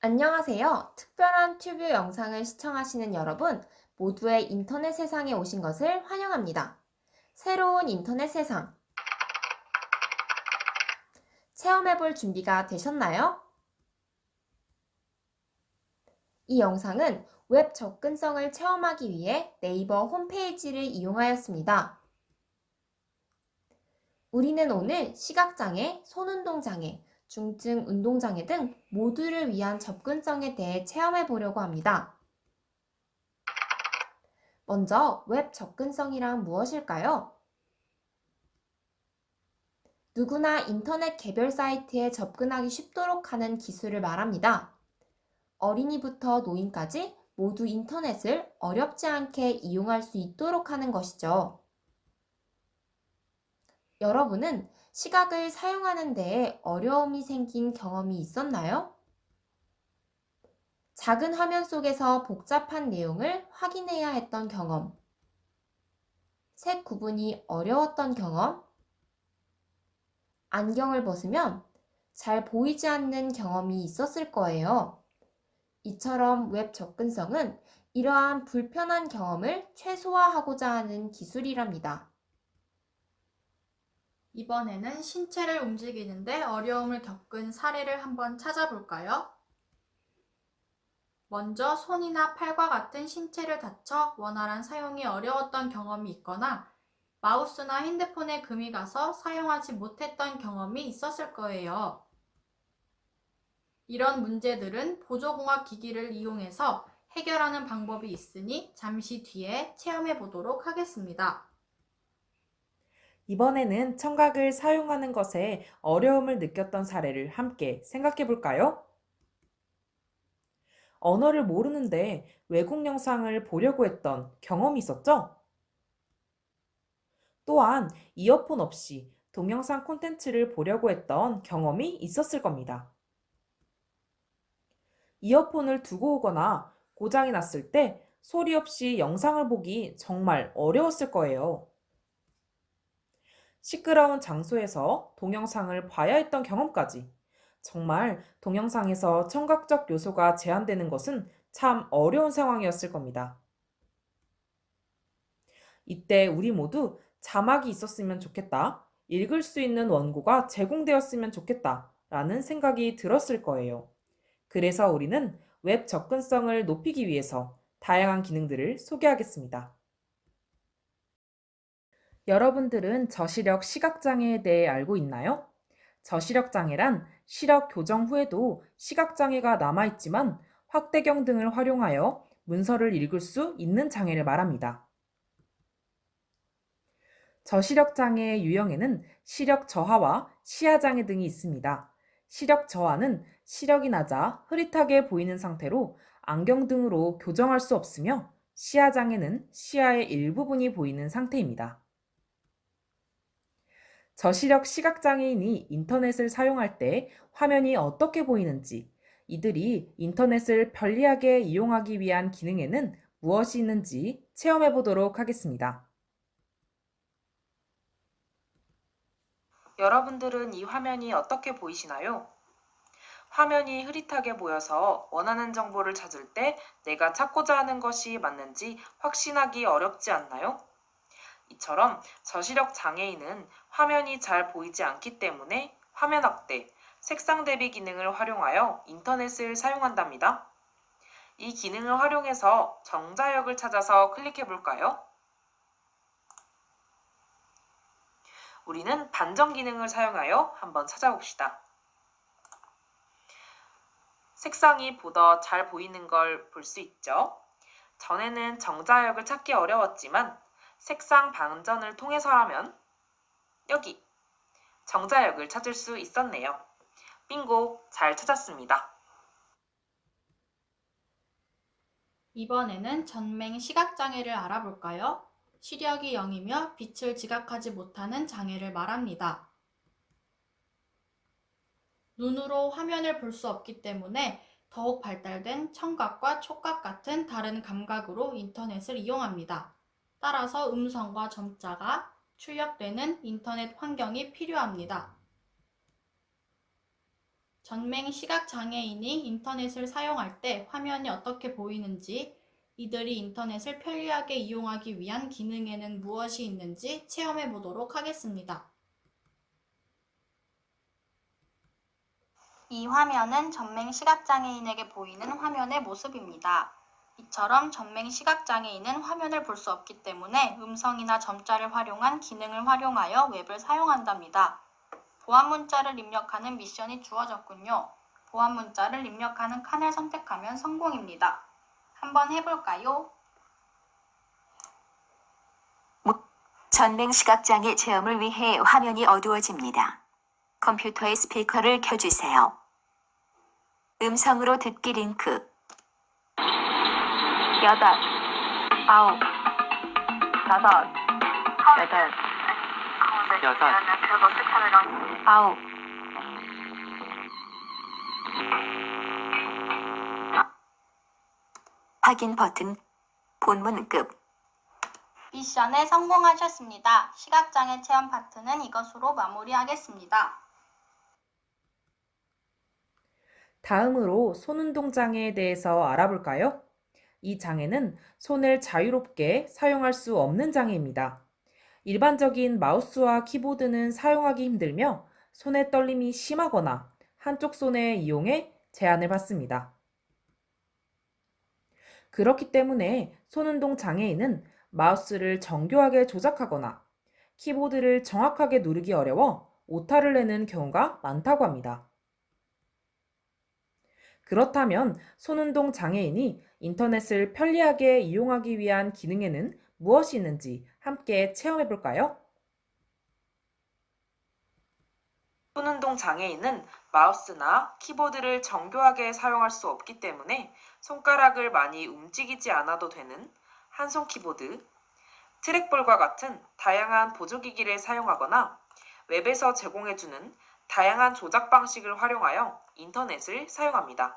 안녕하세요. 특별한 튜브 영상을 시청하시는 여러분, 모두의 인터넷 세상에 오신 것을 환영합니다. 새로운 인터넷 세상. 체험해볼 준비가 되셨나요? 이 영상은 웹 접근성을 체험하기 위해 네이버 홈페이지를 이용하였습니다. 우리는 오늘 시각장애, 손운동장애, 중증 운동장애 등 모두를 위한 접근성에 대해 체험해 보려고 합니다. 먼저 웹 접근성이란 무엇일까요? 누구나 인터넷 개별 사이트에 접근하기 쉽도록 하는 기술을 말합니다. 어린이부터 노인까지 모두 인터넷을 어렵지 않게 이용할 수 있도록 하는 것이죠. 여러분은 시각을 사용하는 데에 어려움이 생긴 경험이 있었나요? 작은 화면 속에서 복잡한 내용을 확인해야 했던 경험, 색 구분이 어려웠던 경험, 안경을 벗으면 잘 보이지 않는 경험이 있었을 거예요. 이처럼 웹 접근성은 이러한 불편한 경험을 최소화하고자 하는 기술이랍니다. 이번에는 신체를 움직이는데 어려움을 겪은 사례를 한번 찾아볼까요? 먼저 손이나 팔과 같은 신체를 다쳐 원활한 사용이 어려웠던 경험이 있거나 마우스나 핸드폰에 금이 가서 사용하지 못했던 경험이 있었을 거예요. 이런 문제들은 보조공학 기기를 이용해서 해결하는 방법이 있으니 잠시 뒤에 체험해 보도록 하겠습니다. 이번에는 청각을 사용하는 것에 어려움을 느꼈던 사례를 함께 생각해 볼까요? 언어를 모르는데 외국 영상을 보려고 했던 경험이 있었죠? 또한 이어폰 없이 동영상 콘텐츠를 보려고 했던 경험이 있었을 겁니다. 이어폰을 두고 오거나 고장이 났을 때 소리 없이 영상을 보기 정말 어려웠을 거예요. 시끄러운 장소에서 동영상을 봐야 했던 경험까지. 정말 동영상에서 청각적 요소가 제한되는 것은 참 어려운 상황이었을 겁니다. 이때 우리 모두 자막이 있었으면 좋겠다. 읽을 수 있는 원고가 제공되었으면 좋겠다. 라는 생각이 들었을 거예요. 그래서 우리는 웹 접근성을 높이기 위해서 다양한 기능들을 소개하겠습니다. 여러분들은 저시력 시각장애에 대해 알고 있나요? 저시력 장애란 시력 교정 후에도 시각장애가 남아있지만 확대경 등을 활용하여 문서를 읽을 수 있는 장애를 말합니다. 저시력 장애의 유형에는 시력 저하와 시야 장애 등이 있습니다. 시력 저하는 시력이 낮아 흐릿하게 보이는 상태로 안경 등으로 교정할 수 없으며 시야 장애는 시야의 일부분이 보이는 상태입니다. 저시력 시각장애인이 인터넷을 사용할 때 화면이 어떻게 보이는지, 이들이 인터넷을 편리하게 이용하기 위한 기능에는 무엇이 있는지 체험해 보도록 하겠습니다. 여러분들은 이 화면이 어떻게 보이시나요? 화면이 흐릿하게 보여서 원하는 정보를 찾을 때 내가 찾고자 하는 것이 맞는지 확신하기 어렵지 않나요? 이처럼 저시력 장애인은 화면이 잘 보이지 않기 때문에 화면 확대, 색상 대비 기능을 활용하여 인터넷을 사용한답니다. 이 기능을 활용해서 정자역을 찾아서 클릭해 볼까요? 우리는 반전 기능을 사용하여 한번 찾아봅시다. 색상이 보다 잘 보이는 걸 볼 수 있죠. 전에는 정자역을 찾기 어려웠지만 색상 반전을 통해서라면 여기 정자역을 찾을 수 있었네요. 빙고 잘 찾았습니다. 이번에는 전맹 시각장애를 알아볼까요? 시력이 0이며 빛을 지각하지 못하는 장애를 말합니다. 눈으로 화면을 볼 수 없기 때문에 더욱 발달된 청각과 촉각 같은 다른 감각으로 인터넷을 이용합니다. 따라서 음성과 점자가 출력되는 인터넷 환경이 필요합니다. 전맹 시각장애인이 인터넷을 사용할 때 화면이 어떻게 보이는지, 이들이 인터넷을 편리하게 이용하기 위한 기능에는 무엇이 있는지 체험해 보도록 하겠습니다. 이 화면은 전맹 시각장애인에게 보이는 화면의 모습입니다. 이처럼 전맹 시각장애인은 화면을 볼 수 없기 때문에 음성이나 점자를 활용한 기능을 활용하여 웹을 사용한답니다. 보안 문자를 입력하는 미션이 주어졌군요. 보안 문자를 입력하는 칸을 선택하면 성공입니다. 한번 해볼까요? 전맹 시각장애 체험을 위해 화면이 어두워집니다. 컴퓨터의 스피커를 켜주세요. 음성으로 듣기 링크. 여덟, 아홉, 여덟, 여덟, 여섯, 아홉. 확인 버튼. 본문 끝. 미션에 성공하셨습니다. 시각장애 체험 파트는 이것으로 마무리하겠습니다. 다음으로 손운동 장애에 대해서 알아볼까요? 이 장애는 손을 자유롭게 사용할 수 없는 장애입니다. 일반적인 마우스와 키보드는 사용하기 힘들며 손의 떨림이 심하거나 한쪽 손에 이용해 제한을 받습니다. 그렇기 때문에 손운동 장애인은 마우스를 정교하게 조작하거나 키보드를 정확하게 누르기 어려워 오타를 내는 경우가 많다고 합니다. 그렇다면 손운동 장애인이 인터넷을 편리하게 이용하기 위한 기능에는 무엇이 있는지 함께 체험해 볼까요? 손운동 장애인은 마우스나 키보드를 정교하게 사용할 수 없기 때문에 손가락을 많이 움직이지 않아도 되는 한손 키보드, 트랙볼과 같은 다양한 보조기기를 사용하거나 웹에서 제공해주는 다양한 조작 방식을 활용하여 인터넷을 사용합니다.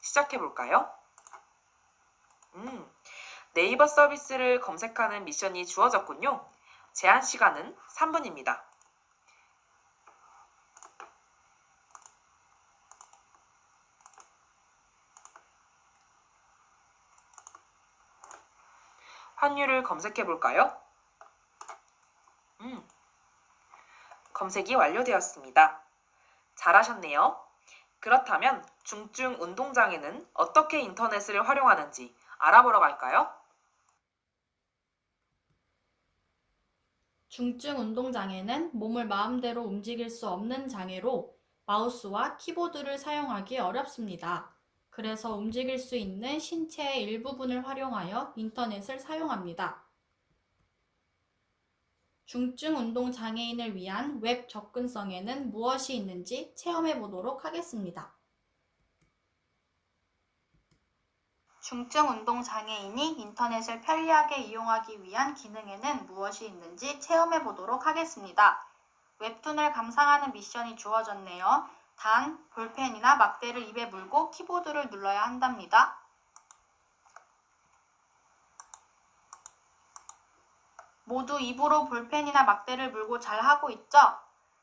시작해 볼까요? 음, 네이버 서비스를 검색하는 미션이 주어졌군요. 제한 시간은 3분입니다. 환율을 검색해 볼까요? 음, 검색이 완료되었습니다. 잘하셨네요. 그렇다면 중증 운동장애는 어떻게 인터넷을 활용하는지 알아보러 갈까요? 중증 운동장애는 몸을 마음대로 움직일 수 없는 장애로 마우스와 키보드를 사용하기 어렵습니다. 그래서 움직일 수 있는 신체의 일부분을 활용하여 인터넷을 사용합니다. 중증 운동 장애인을 위한 웹 접근성에는 무엇이 있는지 체험해 보도록 하겠습니다. 중증 운동 장애인이 인터넷을 편리하게 이용하기 위한 기능에는 무엇이 있는지 체험해 보도록 하겠습니다. 웹툰을 감상하는 미션이 주어졌네요. 단, 볼펜이나 막대를 입에 물고 키보드를 눌러야 한답니다. 모두 입으로 볼펜이나 막대를 물고 잘 하고 있죠?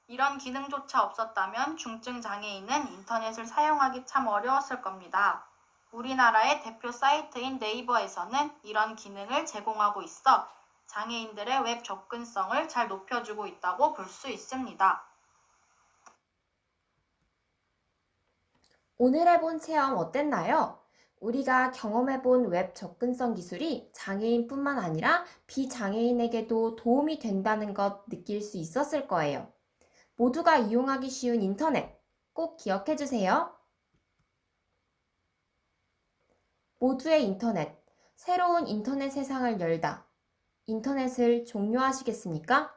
이런 기능조차 없었다면 중증 장애인은 인터넷을 사용하기 참 어려웠을 겁니다. 우리나라의 대표 사이트인 네이버에서는 이런 기능을 제공하고 있어 장애인들의 웹 접근성을 잘 높여주고 있다고 볼 수 있습니다. 오늘 해본 체험 어땠나요? 우리가 경험해본 웹 접근성 기술이 장애인뿐만 아니라 비장애인에게도 도움이 된다는 것 느낄 수 있었을 거예요. 모두가 이용하기 쉬운 인터넷 꼭 기억해 주세요. 모두의 인터넷, 새로운 인터넷 세상을 열다. 인터넷을 종료하시겠습니까?